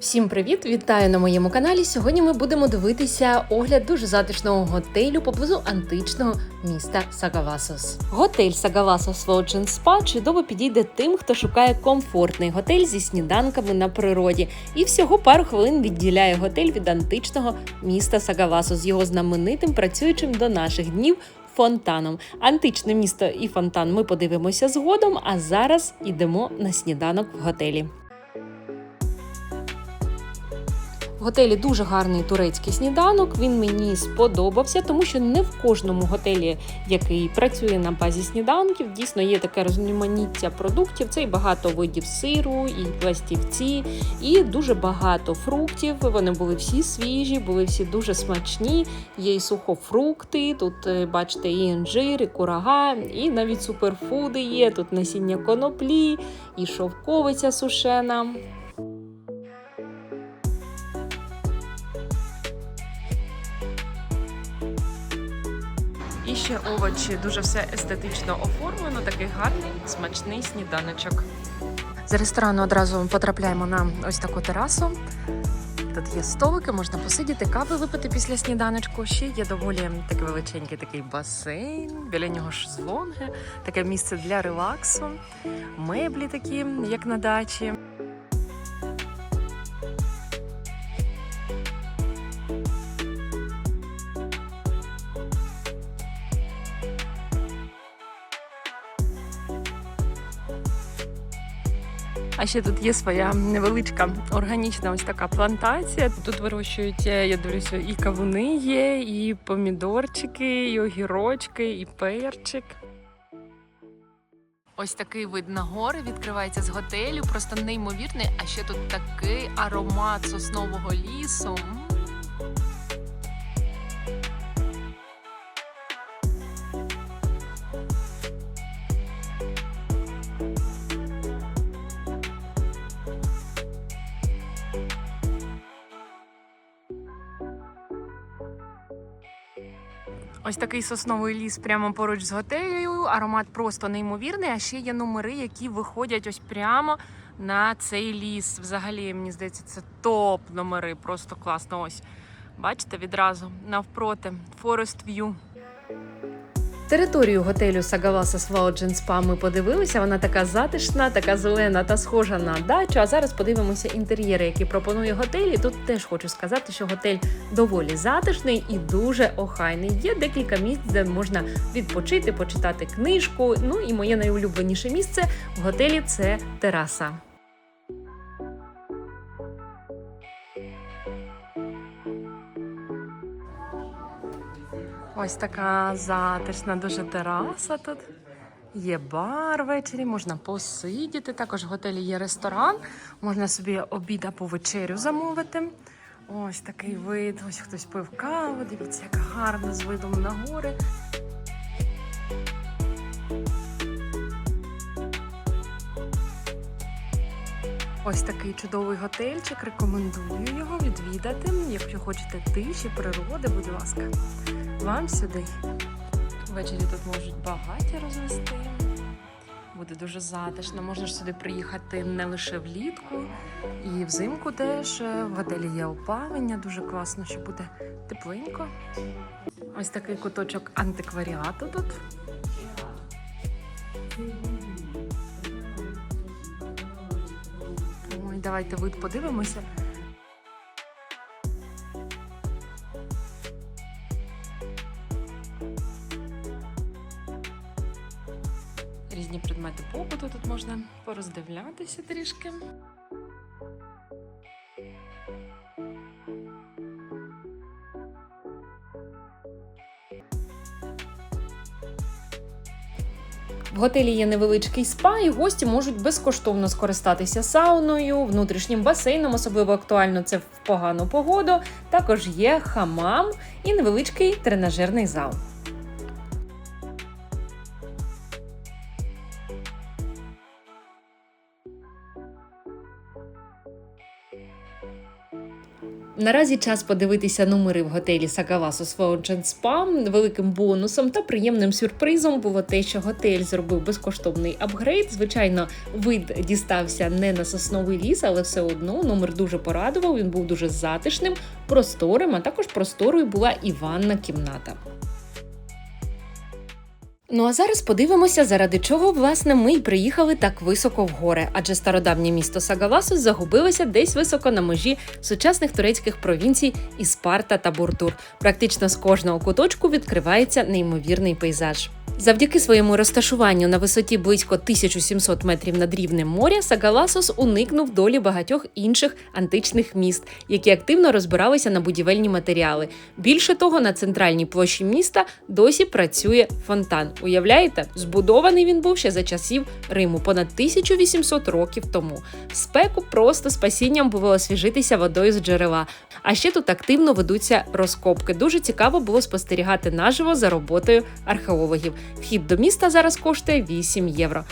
Всім привіт! Вітаю на моєму каналі. Сьогодні ми будемо дивитися огляд дуже затишного готелю поблизу античного міста Сагавасос. Готель Сагавасос Lodge Spa чудово підійде тим, хто шукає комфортний готель зі сніданками на природі. І всього пару хвилин відділяє готель від античного міста Сагавасос з його знаменитим працюючим до наших днів. Фонтаном. Античне місто і фонтан ми подивимося згодом, а зараз йдемо на сніданок в готелі. Готелі дуже гарний турецький сніданок. Він мені сподобався, тому що не в кожному готелі, який працює на базі сніданків, дійсно є таке різноманіття продуктів. Це і багато видів сиру, і пластівці, і дуже багато фруктів. Вони були всі свіжі, були всі дуже смачні. Є і сухофрукти. Тут е, бачите, і інжир, і курага, і навіть суперфуди є. Тут насіння коноплі, і шовковиця сушена. Ще овочі, дуже все естетично оформлено, такий гарний смачний сніданочок. З ресторану одразу потрапляємо на ось таку терасу. Тут є столики, можна посидіти, кави випити після сніданочку. Ще є доволі такий величенький такий басейн, біля нього шезлонги, таке місце для релаксу, меблі такі, як на дачі. А ще тут є своя невеличка органічна ось така плантація. Тут вирощують, е, я дивлюся, і кавуни є, і помідорчики, і огірочки, і перчик. Ось такий вид на гори відкривається з готелю, просто неймовірний. А ще тут такий аромат соснового лісу. Ось такий сосновий ліс прямо поруч з готелю. Аромат просто неймовірний. А ще є номери, які виходять ось прямо на цей ліс. Взагалі, мені здається, це топ номери. Просто класно. Ось бачите відразу навпроти Forest View. Територію готелю Сагаваса Lodge Spa ми подивилися. Вона така затишна, така зелена та схожа на дачу. А зараз подивимося інтер'єри, які пропонує готель. І Тут теж хочу сказати, що готель доволі затишний і дуже охайний. Є декілька місць, де можна відпочити, почитати книжку. Ну і моє найулюбленіше місце в готелі це тераса. Ось така затишна дуже тераса тут. Є бар ввечері, можна посидіти. Також в готелі є ресторан, можна собі обід або вечерю замовити. Ось такий вид. Ось хтось пив каву. Дивіться, як гарно з видом на гори. Ось такий чудовий готельчик. Рекомендую його відвідати. Якщо хочете тиші, природи, будь ласка, вам сюди. Ввечері тут можуть багаття розвести. Буде дуже затишно. Можна ж сюди приїхати не лише влітку, і взимку теж. В готелі є опалення, дуже класно, що буде тепленько. Ось такий куточок антикваріату тут. Ой, давайте вид подивимося. Різні предмети побуту тут можна пороздивлятися трішки. В готелі є невеличкий спа, і гості можуть безкоштовно скористатися сауною, внутрішнім басейном, особливо актуально це в погану погоду. Також є хамам і невеличкий тренажерний зал. Наразі час подивитися номери в готелі Сакавасу Fountain Спа. Великим бонусом та приємним сюрпризом було те, що готель зробив безкоштовний апгрейд. Звичайно, вид дістався не на сосновий ліс, але все одно номер дуже порадував. Він був дуже затишним, просторим, а також просторою була і ванна кімната. Ну а зараз подивимося, заради чого власне ми й приїхали так високо в гори, адже стародавнє місто Сагавасус загубилося десь високо на межі сучасних турецьких провінцій Іспарта та Бурдур. Практично з кожного куточку відкривається неймовірний пейзаж. Завдяки своєму розташуванню на висоті близько 1700 метрів над рівнем моря, Сагаласос уникнув долі багатьох інших античних міст, які активно розбиралися на будівельні матеріали. Більше того, на центральній площі міста досі працює фонтан. Уявляєте, збудований він був ще за часів Риму, понад 1800 років тому. В спеку просто спасінням було освіжитися водою з джерела. А ще тут активно ведуться розкопки. Дуже цікаво було спостерігати наживо за роботою археологів. Вхід до міста зараз коштує 8 євро.